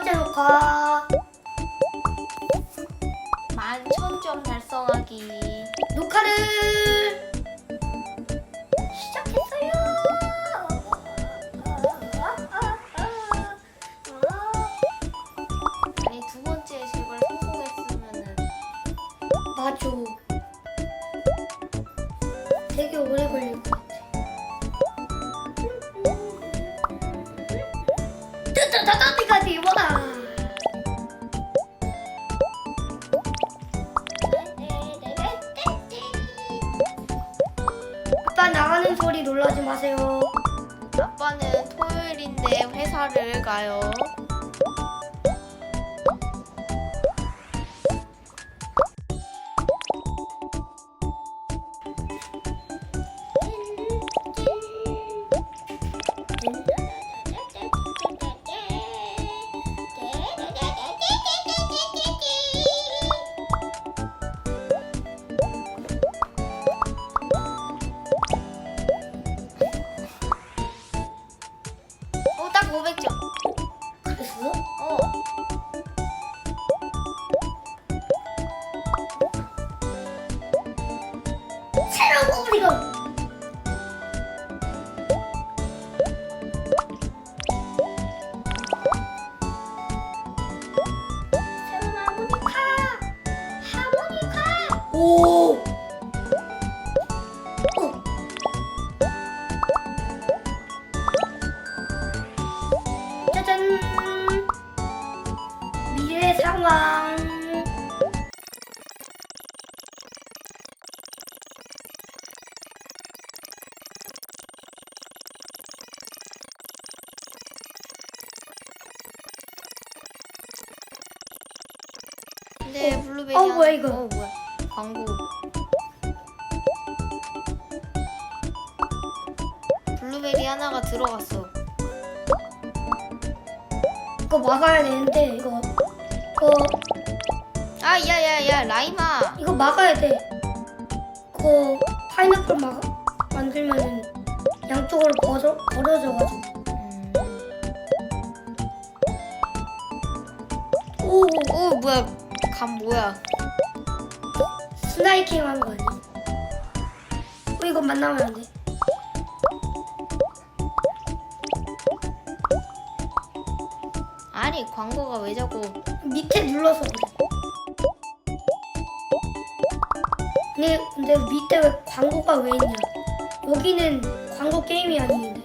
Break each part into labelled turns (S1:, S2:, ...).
S1: 번째 녹화
S2: 만천 점 달성하기.
S1: 녹화를 아빠는
S2: 토요일인데 회사를 가요.
S1: 새로운 꼬 뭐야, 이거?
S2: 어 뭐야? 광고. 블루베리 하나가 들어갔어.
S1: 이거 막아야 되는데 이거 이거
S2: 아, 야야야, 라이마.
S1: 이거 막아야 돼. 그거 파인애플 막 만들면은 양쪽으로 벌어 벌어져가지고.
S2: 음.
S1: 오
S2: 오, 뭐야? 감 뭐야?
S1: 스나이킹 한거 아니야? 어 이거 만나면 안 돼.
S2: 아니, 광고가 왜 자꾸
S1: 밑에 눌러서 그래. 근데 근데 밑에 왜 광고가 왜 있냐? 여기는 광고 게임이 아닌데.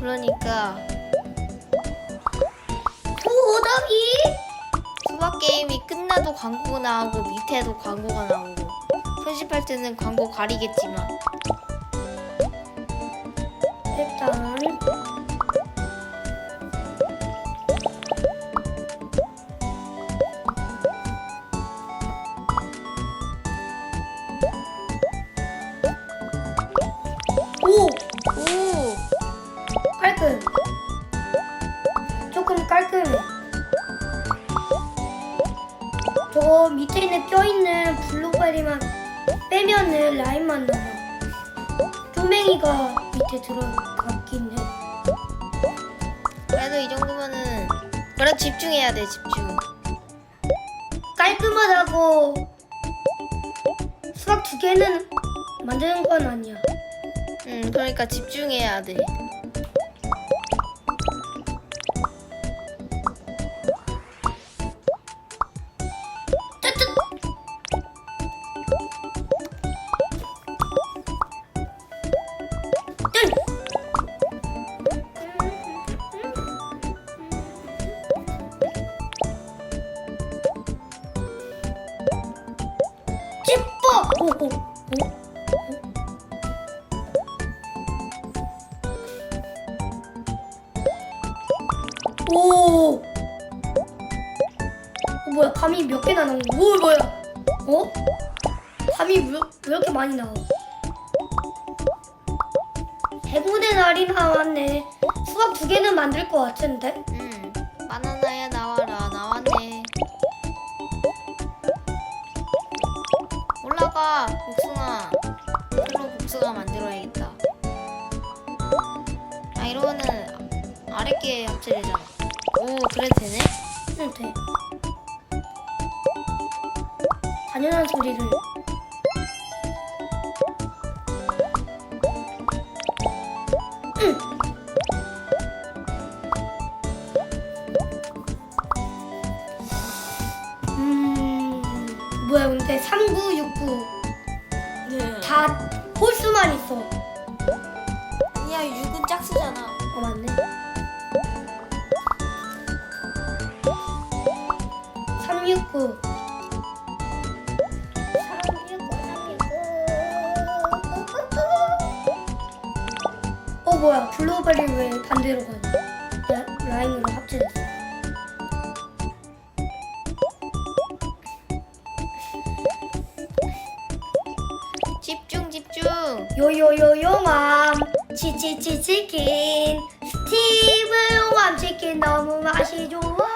S2: 그러니까
S1: 도덕이
S2: 수박 게임이 끝나도 광고가 나오고 밑에도 광고가 나오고 편집할 때는 광고 가리겠지만.
S1: 일단 오!
S2: 오!
S1: 깔끔 있는 껴있는 블루베리만 빼면은 라인만 남아 쪼맹이가 밑에 들어갔긴 해.
S2: 그래도 이 정도면은 그래 집중해야 돼 집중.
S1: 깔끔하다고 수박 두 개는 만드는 건 아니야.
S2: 음 그러니까 집중해야 돼
S1: 몇 개나 나온? 오, 뭐야? 어? 감이 왜, 왜 이렇게 많이 나와? 행운의 날이 나왔네. 수박 두 개는 만들 것 같은데?
S2: 음 바나나야 나와라 나왔네 올라가 복숭아 별로 복숭아 만들어야겠다 아 이러면은 아랫게 합체되잖아 오 그래도 되네?
S1: 응, 돼. 당연한 소리를. 응. 음, 뭐야, 근데 3969.
S2: 네.
S1: 다 홀수만 있어.
S2: 아니야 6은 짝수잖아
S1: 어, 맞네. 369. 369. 블루베리 왜 반대로 가냐? 라, 라인으로 합쳐졌어.
S2: 집중 집중
S1: 요요요요맘 치치치 치킨 스티브 맘 치킨 너무 맛이 좋아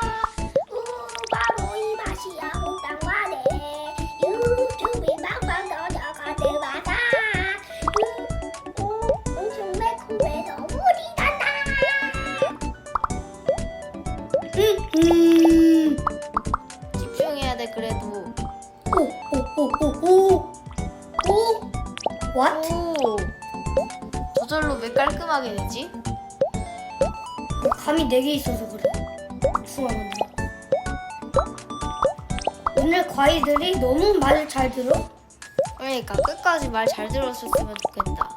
S2: 왜 깔끔하게 되지?
S1: 감이 4개 있어서 그래. 중앙 먼저. 오늘 과일들이 너무 말을 잘 들어.
S2: 그러니까 끝까지 말 잘 들었었으면 좋겠다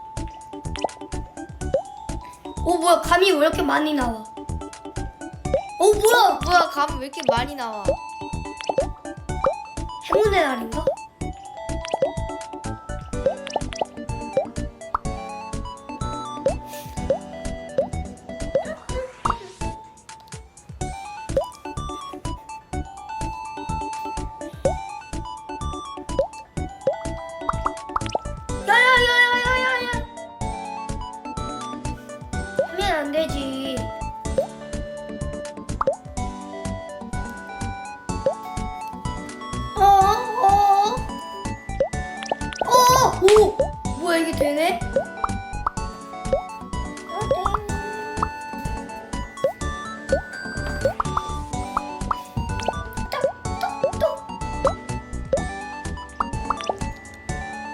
S1: 오 뭐야 감이 왜 이렇게 많이 나와? 오 뭐야
S2: 뭐야 감 왜 이렇게 많이 나와
S1: 행운의 날인가?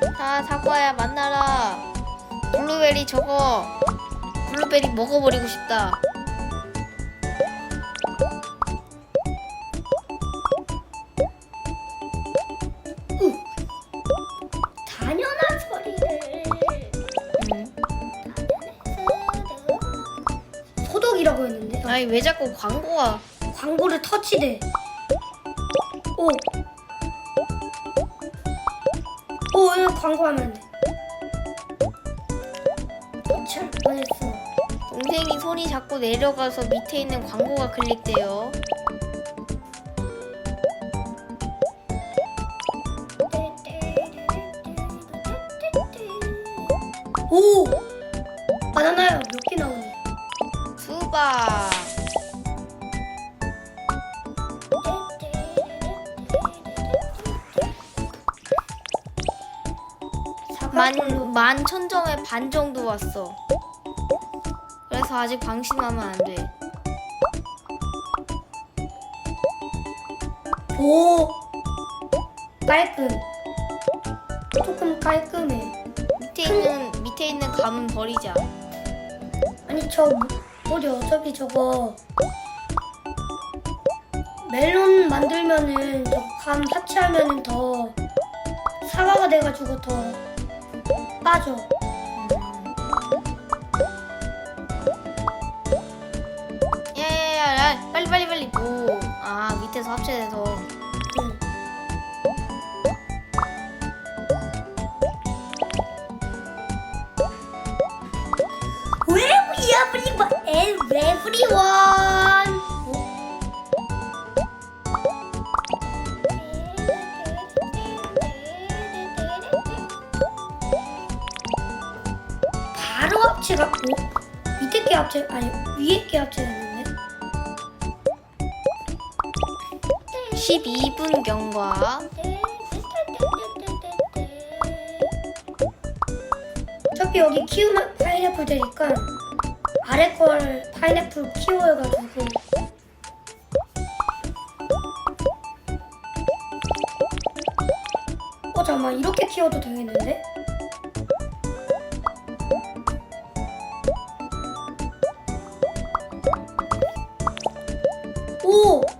S2: 자 사과야 만나라 블루베리 저거 블루베리 먹어버리고 싶다
S1: 당연한 소리를.
S2: 음.
S1: 소독이라고 했는데
S2: 아니 왜 자꾸 광고가
S1: 광고를 터치돼. 오, 오, 이거 광고하면 안 돼. 터치할 뻔했어.
S2: 동생이 손이 자꾸 내려가서 밑에 있는 광고가 클릭돼요
S1: 오, 바나나야 몇개 나오니?
S2: 수박 만, 만 천점에 반 정도 왔어. 그래서 아직 방심하면 안 돼.
S1: 오, 깔끔. 조금 깔끔해.
S2: 밑에 있는 밑에 있는 감은 버리자.
S1: 아니 저 우리 어차피 저거. 멜론 만들면은 저감 합치하면은 더 사과가 돼가지고 더 빠져.
S2: 야야야야 빨리 빨리 빨리 오 아 밑에서 합체돼서
S1: 응. Where we everyone. 밑에 게 합체 아니 위에 게 합체됐는데?
S2: 12분경과.
S1: 어차피 여기 키우면 파인애플 되니까 아래 걸 파인애플 키워가지고. 어 잠깐만 이렇게 키워도 되겠는데?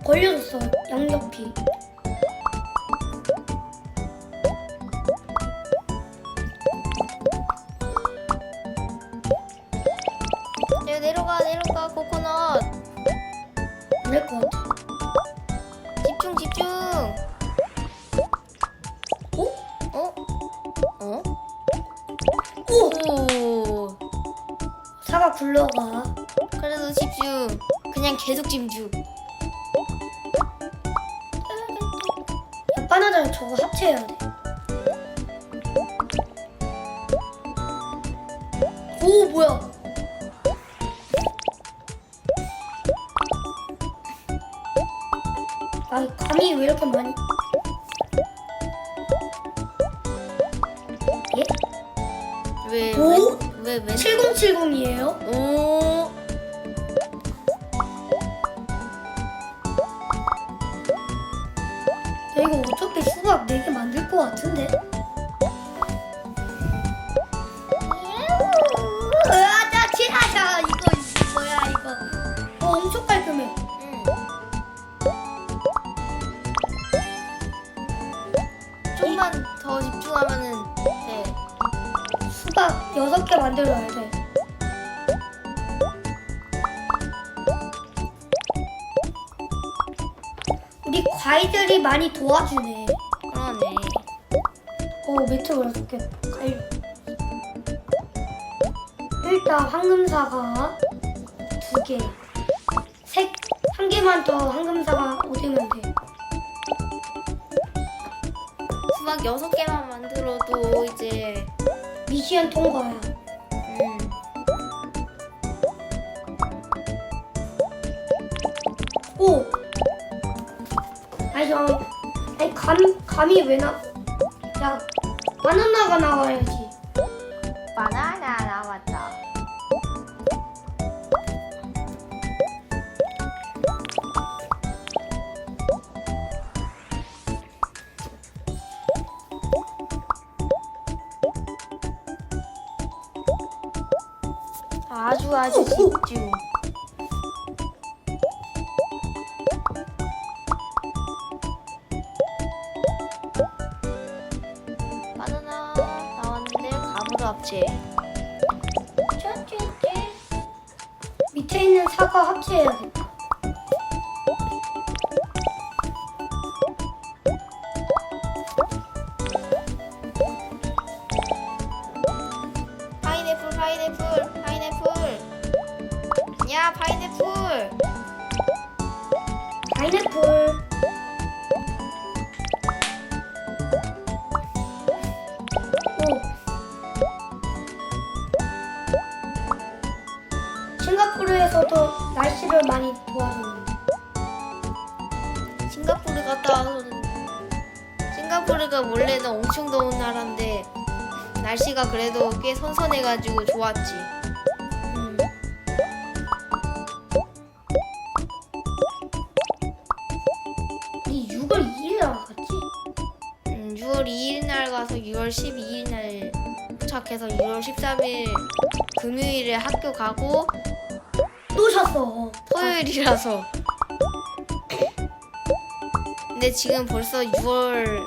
S1: 오 벌려졌어 양옆이
S2: 야 내려가 내려가 코코넛
S1: 안될것 같아
S2: 집중 집중
S1: 오?
S2: 어? 어?
S1: 오!
S2: 오
S1: 사과 굴러가
S2: 그래도 집중 그냥 계속 집중
S1: 해야 돼. 오 뭐야? 아 감이 왜 이렇게 많이? 예?
S2: 왜?
S1: 오?
S2: 왜? 왜? 왜?
S1: 7070이에요?
S2: 오
S1: 과일들이 많이 도와주네.
S2: 그러네.
S1: 어 매트 어떻게. 과일 일단 황금사과 두 개 색 한 개만 더 황금사과 얻으면 돼.
S2: 수박 여섯 개만 만들어도 이제
S1: 미션 통과야 감, 감이 왜 나, 야, 바나나가 나와야지.
S2: 바나나 나왔다 아주 아주. 집중 파인애플 파인애플 야 파인애플
S1: 파인애플. 오. 싱가포르에서도 날씨를 많이 도와줬는데.
S2: 싱가포르 갔다 와서는 싱가포르가 원래는 엄청 더운 나라인데 날씨가 그래도 꽤 선선해가지고 좋았지 음.
S1: 우리 6월 2일 나갔지?
S2: 음, 6월 2일 날 가서 6월 12일 날 도착해서 6월 13일 금요일에 학교 가고
S1: 또 쉬었어.
S2: 토요일이라서 근데 지금 벌써 6월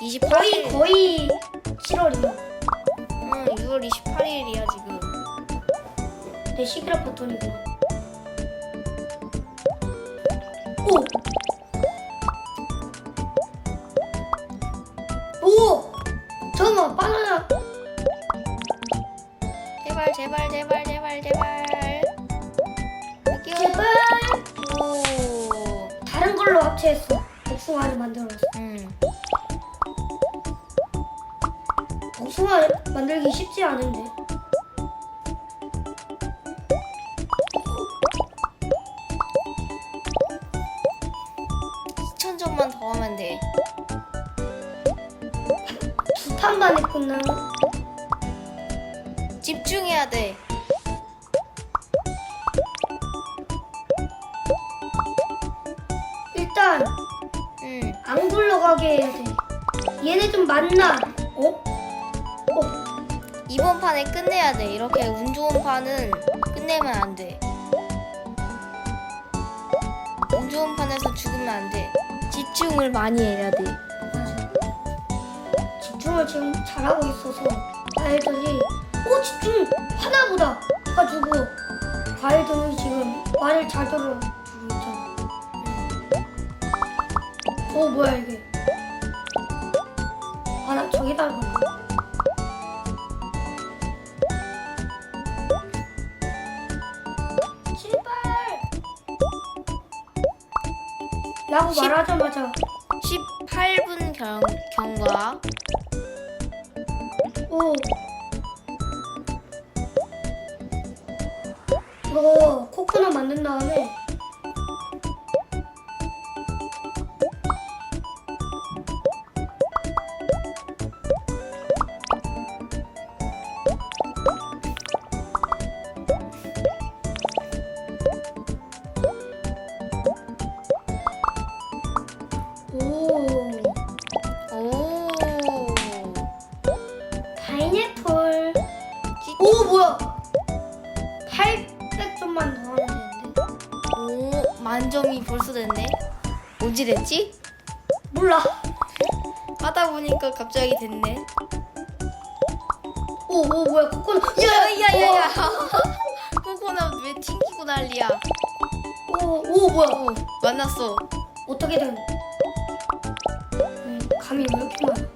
S2: 28일
S1: 거의 거의 7월이야.
S2: 응 6월 28일이야 지금
S1: 내 시기라 봤더니구나. 오! 오! 잠깐만, 바나나.
S2: 제발 제발 제발 제발 제발 여기요
S1: 제발!
S2: 오
S1: 다른 걸로 합체했어. 복숭아를 만들었어.
S2: 응.
S1: 복숭아 만들기 쉽지 않은데.
S2: 천 점만 더 하면 돼.
S1: 두 판 만에 끝나는.
S2: 집중해야 돼.
S1: 일단
S2: 응.
S1: 안 굴러가게 해야 돼. 얘네 좀 만나.
S2: 이번 판에 끝내야 돼. 이렇게 운 좋은 판은 끝내면 안 돼. 운 좋은 판에서 죽으면 안 돼. 집중을 많이 해야 돼.
S1: 집중을 지금 잘하고 있어서 과일들이 오 집중 하나보다 해가지고 과일들이 지금 말을 잘 들어주고 있잖아. 오 뭐야 이게? 아나 저기다 걸 라고
S2: 십-
S1: 말하자마자
S2: 18분 경, 경과.
S1: 오. 이거 코코넛 만든 다음에 오
S2: 오
S1: 뭐야 코코넛
S2: 야야 야 야. 코코넛 왜 튕기고 난리야?
S1: 오 오 뭐야
S2: 오, 만났어.
S1: 어떻게든 음, 감이 왜 이렇게 많아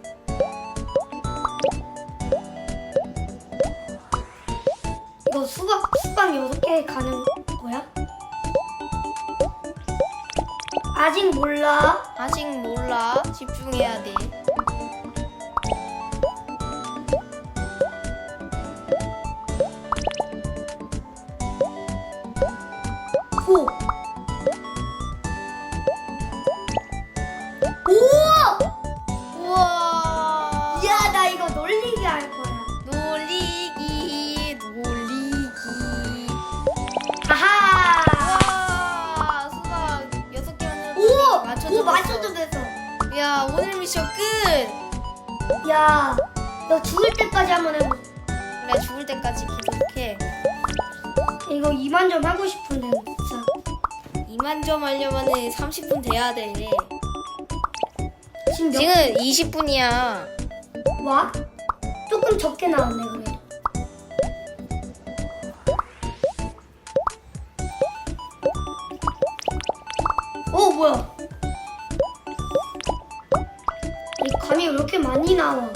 S1: 이거 수박 수박 여섯 개 가는 거야? 아직 몰라
S2: 아직 몰라. 집중해야 돼.
S1: 야,
S2: 오늘 미션 끝.
S1: 야, 너 죽을 때까지 한번 해보.
S2: 그래, 죽을 때까지 기록해.
S1: 이거 2만 점 하고 싶은데 진짜.
S2: 2만 점 하려면은 30분 돼야 돼.
S1: 지금 몇
S2: 지금 20분이야.
S1: 와? 조금 적게 나왔네 그래도. 오 뭐야? 이렇게 많이 나와?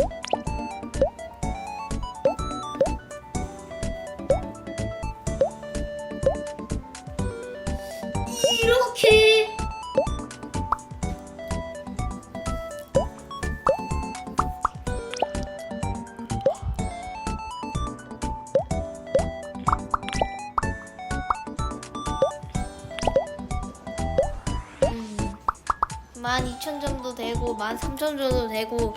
S2: 되고 13,000점도 되고.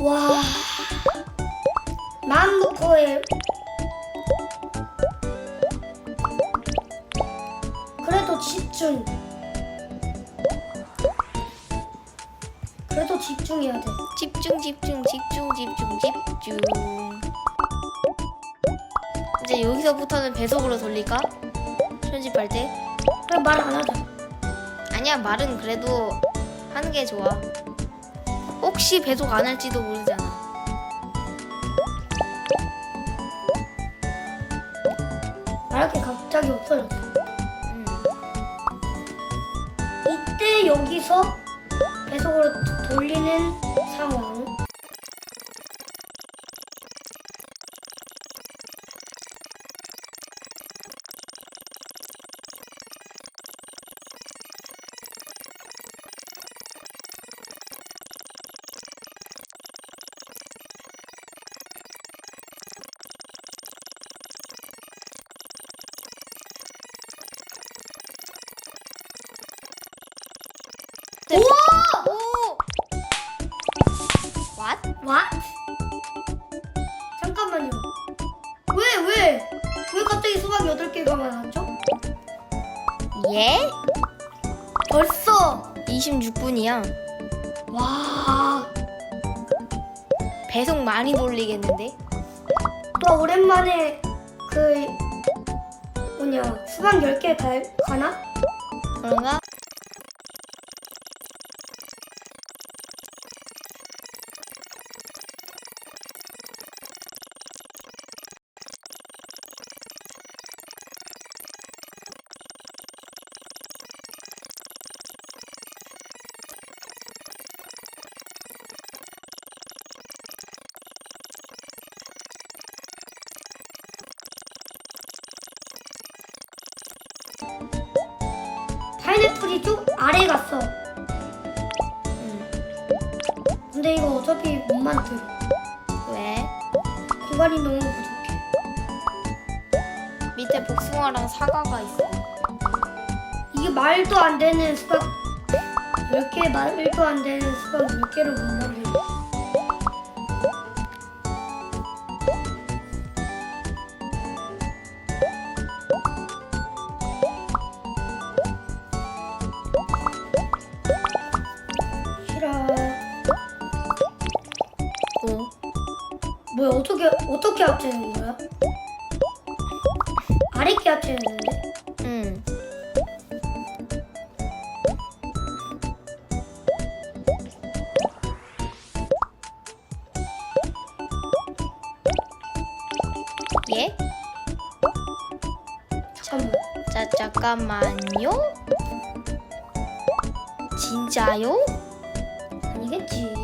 S1: 와. 만부코에 그래도 집중. 그래도 집중해야 돼.
S2: 집중 집중 집중 집중 집중 이제 여기서부터는 배속으로 돌릴까? 편집할 때?
S1: 그래 말안 하자
S2: 아니야 말은 그래도 하는 게 좋아 혹시 배속 안 할지도 모르잖아
S1: 말할 게 갑자기 없어졌어
S2: 음.
S1: 이때 여기서 배속으로 도- 돌리는 상황
S2: 예?
S1: 벌써
S2: 26분이야.
S1: 와,
S2: 배속 많이 돌리겠는데?
S1: 또 오랜만에 그 뭐냐 수박 10개 가, 가나?
S2: 그런가?
S1: 파인애플이 쭉 아래 갔어.
S2: 응.
S1: 근데 이거 어차피 못 만들어.
S2: 왜?
S1: 공간이 너무 부족해.
S2: 밑에 복숭아랑 사과가 있어.
S1: 이게 말도 안 되는 수박 10개 말도 안 되는 수박 10개를 못 만들어. 뭐야 어떻게 어떻게 합치는 거야? 아래 게 합치는데?
S2: 응. 예?
S1: 잠깐만.
S2: 자, 잠깐만요. 진짜요?
S1: 아니겠지.